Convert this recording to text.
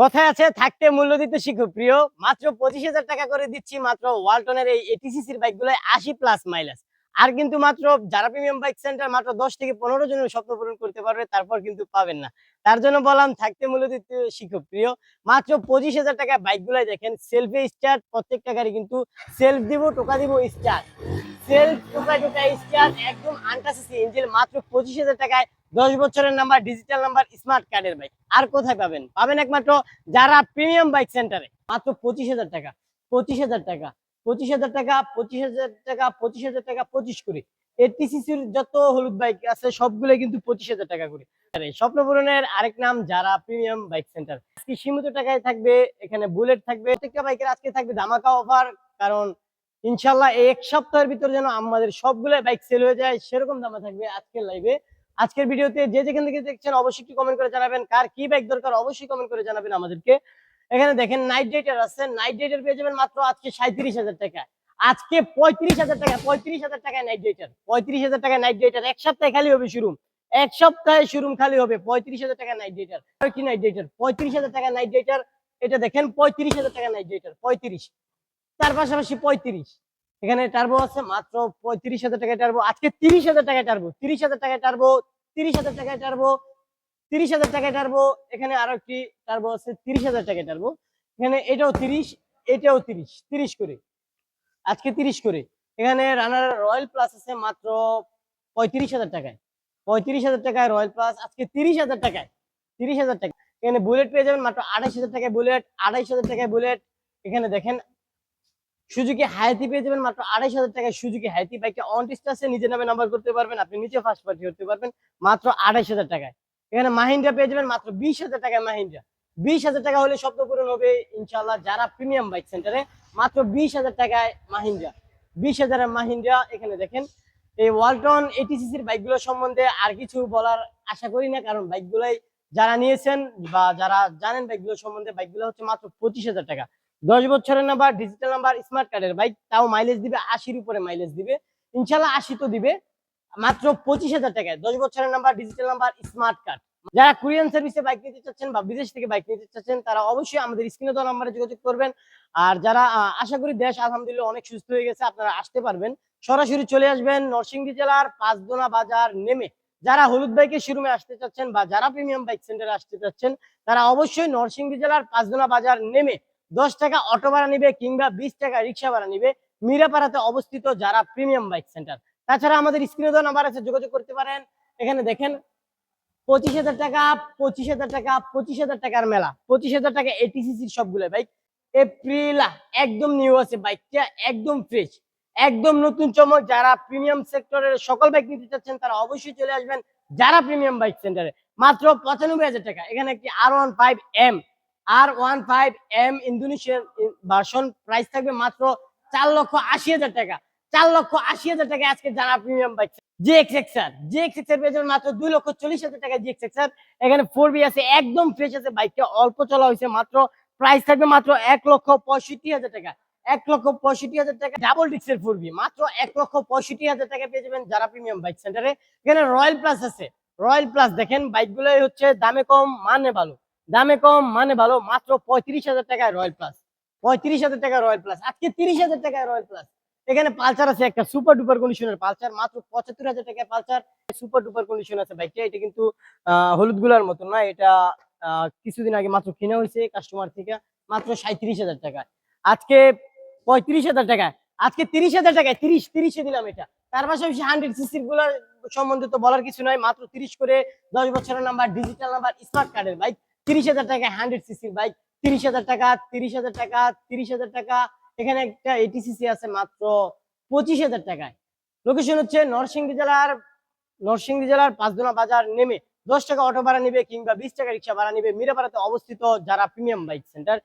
কথায় আছে, থাকতে মূল্য দিতে শিখো প্রিয়। মাত্র পঁচিশ হাজার টাকা করে দিচ্ছি, মাত্র ওয়ালটনের এই এটিসিসির বাইকগুলো আশি প্লাস মাইলেজ আর কিন্তু মাত্র যারা প্রিমিয়াম বাইক সেন্টার মাত্র দশ থেকে পনেরো জনের স্বপ্ন পূরণ করতে পারবে, তারপর কিন্তু পাবেন না। তার জন্য বললাম, থাকতে মূল্য দিতে শিখো প্রিয়। মাত্র পঁচিশ হাজার টাকা বাইক গুলাই দেখেন সেলফি স্টার্ট প্রত্যেকটা গাড়ি কিন্তু সেলফ দিব, টোকা দিব স্টার্ট সেলফ টোকা টোকা স্টার্ট একদম আনটাসি ইঞ্জিন মাত্র পঁচিশ হাজার টাকায় দশ বছরের নাম্বার ডিজিটাল নাম্বার স্মার্ট কার্ডের বাইক আর কোথায় পাবেন? পাবেন একমাত্র যারা প্রিমিয়াম বাইক সেন্টারে মাত্র পঁচিশ হাজার টাকা, পঁচিশ হাজার টাকা, পঁচিশ হাজার টাকা, পঁচিশ হাজার টাকা, পঁচিশ হাজার টাকা, পঁচিশ করে। এটিসিসির যত হলুদ বাইক আছে সবগুলো কিন্তু পঁচিশ হাজার টাকা করে। স্বপ্ন পূরণের আরেক নাম যারা প্রিমিয়াম বাইক সেন্টার আজকে সীমিত টাকায় থাকবে, এখানে বুলেট থাকবে। প্রত্যেকটা বাইকের আজকে থাকবে ধামাকা অফার কারণ ইনশাল্লাহ এক সপ্তাহের ভিতর যেন আমাদের সবগুলো বাইক সেল হয়ে যায়, সেরকম দামে থাকবে আজকের লাইভে আজকের ভিডিওতে যে যেখান থেকে দেখছেন অবশ্যই একটু কমেন্ট করে জানাবেন, কার কি বাইক দরকার অবশ্যই কমেন্ট করে জানাবেন আমাদেরকে। এখানে দেখেন নাইট রাইডার আছে নাইট রাইডার পেয়ে যাবেন মাত্র আজকে সাঁত্রিশ হাজার টাকা। আজকে পঁয়ত্রিশ হাজার টাকা, পঁয়ত্রিশ হাজার টাকায় নাইট রাইডার পঁয়ত্রিশ হাজার টাকায় নাইট রাইডার এক সপ্তাহে খালি হবে শোরুম এক সপ্তাহে শোরুম খালি হবে, পঁয়ত্রিশ হাজার টাকা নাইট রাইডার কি নাইট রাইডার পঁয়ত্রিশ হাজার টাকা নাইট রাইডার এটা দেখেন, পঁয়ত্রিশ হাজার টাকা নাইট রাইডার পঁয়ত্রিশ। তার পাশাপাশি পঁয়ত্রিশ। এখানে টার্বো আছে মাত্র পঁয়ত্রিশ হাজার টাকায় টার্বো আজকে তিরিশ হাজার টাকায় টার্বো তিরিশ হাজার টাকায় টার্বো তিরিশ হাজার টাকায় টার্বো তিরিশ হাজার টাকায় টার্বো এখানে আরও একটি টার্বো আছে, তিরিশ হাজার টাকায় টার্বো এখানে এটাও তিরিশ এটাও তিরিশ তিরিশ করে, আজকে তিরিশ করে, এখানে রানার রয়্যাল প্লাস আছে মাত্র পঁয়ত্রিশ হাজার টাকায়, পঁয়ত্রিশ হাজার টাকায় রয়্যাল প্লাস আজকে তিরিশ হাজার টাকায়, তিরিশ হাজার টাকা এখানে বুলেট পেয়ে যাবেন মাত্র আড়াইশ হাজার টাকায় বুলেট আড়াইশ হাজার টাকায় বুলেট এখানে দেখেন সুজুকি হায়াতি পেয়ে যাবেন মাত্র আড়াইশ হাজার টাকায় সুজুকি হায়াতি বাইকটা অন আছে নিজের নামে নাম্বার করতে পারবেন, আপনি নিচে ফার্স্ট পার্টি করতে পারবেন, মাত্র আড়াইশ হাজার টাকায়। এখানে মাহিন্দ্রা পেয়ে যাবেন মাত্র বিশ হাজার টাকায় মাহিন্দ্রা। বিশ হাজার টাকা হলে স্বপ্ন পূরণ হবে ইনশাল্লাহ যারা প্রিমিয়াম বাইক সেন্টারে মাত্র বিশ হাজার টাকায় মাহিন্দ্রা। বিশ হাজারের মাহিন্দ্রা, এখানে দেখেন, এই ওয়ালটন এটিসিসির বাইকগুলো সম্বন্ধে আর কিছু বলার আশা করি না, কারণ বাইকগুলোই যারা নিয়েছেন বা যারা জানেন বাইকগুলো সম্বন্ধে বাইকগুলো হচ্ছে মাত্র পঁচিশ হাজার টাকা। দশ বছরের নাম্বার ডিজিটাল নাম্বার স্মার্ট কার্ডের বাইক তাও মাইলেজ দিবে, আশির উপরে মাইলেজ দিবে। ইনশাল্লাহ আশি তো দিবে, মাত্র পঁচিশ হাজার টাকায়। দশ বছরের number digital number smart card যারা কোরিয়ান সার্ভিসে বাইক নিতে চাচ্ছেন বা বিদেশ থেকে বাইক নিতে চাচ্ছেন, তারা অবশ্যই আমাদের স্ক্রিনে দেওয়া নাম্বারে যোগাযোগ করবেন। আর যারা আশা করি দেশ, আলহামদুলিল্লাহ, অনেক সুস্থ হয়ে গেছে, আপনারা আসতে পারবেন। সরাসরি চলে আসবেন নরসিংদী জেলার পাঁচদোনা বাজার নেমে। যারা হলুদ বাইকের শোরুমে আসতে চাচ্ছেন বা যারা প্রিমিয়াম বাইক সেন্টারে আসতে চাচ্ছেন, তারা অবশ্যই নরসিংদী জেলার পাঁচদোনা বাজার নেমে দশ টাকা অটো ভাড়া নিবে কিংবা বিশ টাকা রিক্সা ভাড়া নিবে। মিরাপাড়াতে অবস্থিত যারা প্রিমিয়াম বাইক সেন্টার। তাছাড়া আমাদের স্ক্রিনে দেওয়া নাম্বার আছে, যোগাযোগ করতে পারেন। এখানে দেখেন, পঁচিশ হাজার টাকা, পঁচিশ হাজার টাকা, পঁচিশ হাজার টাকার মেলা। পঁচিশ হাজার টাকা এটিসিসির সবগুলো বাইক। এপ্রিলা একদম নিউ আছে বাইকটা, একদম ফ্রেশ একদম নতুন চমক। যারা প্রিমিয়াম সেক্টরের সকল বাইক নিতে চাচ্ছেন, তারা অবশ্যই চলে আসবেন যারা প্রিমিয়াম বাইক সেন্টারে। মাত্র পঁচানব্বই হাজার টাকা। এখানে একটি R one five M R one five M Indonesian version price থাকবে মাত্র চার লক্ষ আশি হাজার টাকা। চার লক্ষ আশি হাজার টাকা আজকে যারা premium bike G X XR G X XR পেয়ে যাবেন মাত্র দুই লক্ষ চল্লিশ হাজার টাকা জি এক্স এক্সার এখানে ফোর বি আছে, একদম ফ্রেশ আছে বাইকটা অল্প চলা হয়েছে মাত্র। প্রাইস থাকবে মাত্র এক লক্ষ পঁয়ষট্টি হাজার টাকা। এক লক্ষ পঁয়ষট্টি হাজার টাকা। ডাবল ডিক্সের ফোর বি মাত্র এক লক্ষ পঁয়ষট্টি হাজার টাকা পেয়ে যাবেন যারা প্রিমিয়াম বাইক সেন্টারে এখানে রয়্যাল প্লাস আছে। রয়্যাল প্লাস দেখেন বাইকগুলোই হচ্ছে দামে কম মানে ভালো। দামে কম মানে ভালো, মাত্র পঁয়ত্রিশ হাজার টাকায় রয়্যাল প্লাস পঁয়ত্রিশ হাজার টাকা রয়্যাল প্লাস আজকে তিরিশ হাজার টাকায় রয়্যাল প্লাস এখানে পালসার আছে, একটা সুপার ডুপার কন্ডিশনের পালসার, মাত্র পঁচাত্তর হাজার টাকায় পালসার। সুপার ডুপার কন্ডিশন আছে বাইকটা এটা কিন্তু হলুদগুলার মতন না, এটা কিছুদিন আগে মাত্র কিনা হয়েছে কাস্টমার থেকে, মাত্র সাঁত্রিশ হাজার টাকা আজকে পঁয়ত্রিশ হাজার টাকায়, আজকে তিরিশ হাজার টাকায়, তিরিশ, তিরিশে দিলাম এটা। তার পাশাপাশি হান্ড্রেড সিসিরগুলার সম্বন্ধে তো বলার কিছু নয় মাত্র তিরিশ করে দশ বছরের নাম্বার ডিজিটাল নাম্বার স্মার্ট কার্ডের বাইক তিরিশ হাজার টাকা হান্ড্রেড সিসির বাইক তিরিশ হাজার টাকা, তিরিশ হাজার টাকা, তিরিশ হাজার টাকা। এখানে একটা এটিসিসি আছে মাত্র পঁচিশ হাজার টাকায়। লোকেশন হচ্ছে নরসিংদী জেলার নরসিংদী জেলার পাঁচদোনা বাজার নেমে দশ টাকা অটো ভাড়া নিবে কিংবা বিশ টাকা রিক্সা ভাড়া নিবে। মিরাপাড়াতে অবস্থিত যারা প্রিমিয়াম বাইক সেন্টার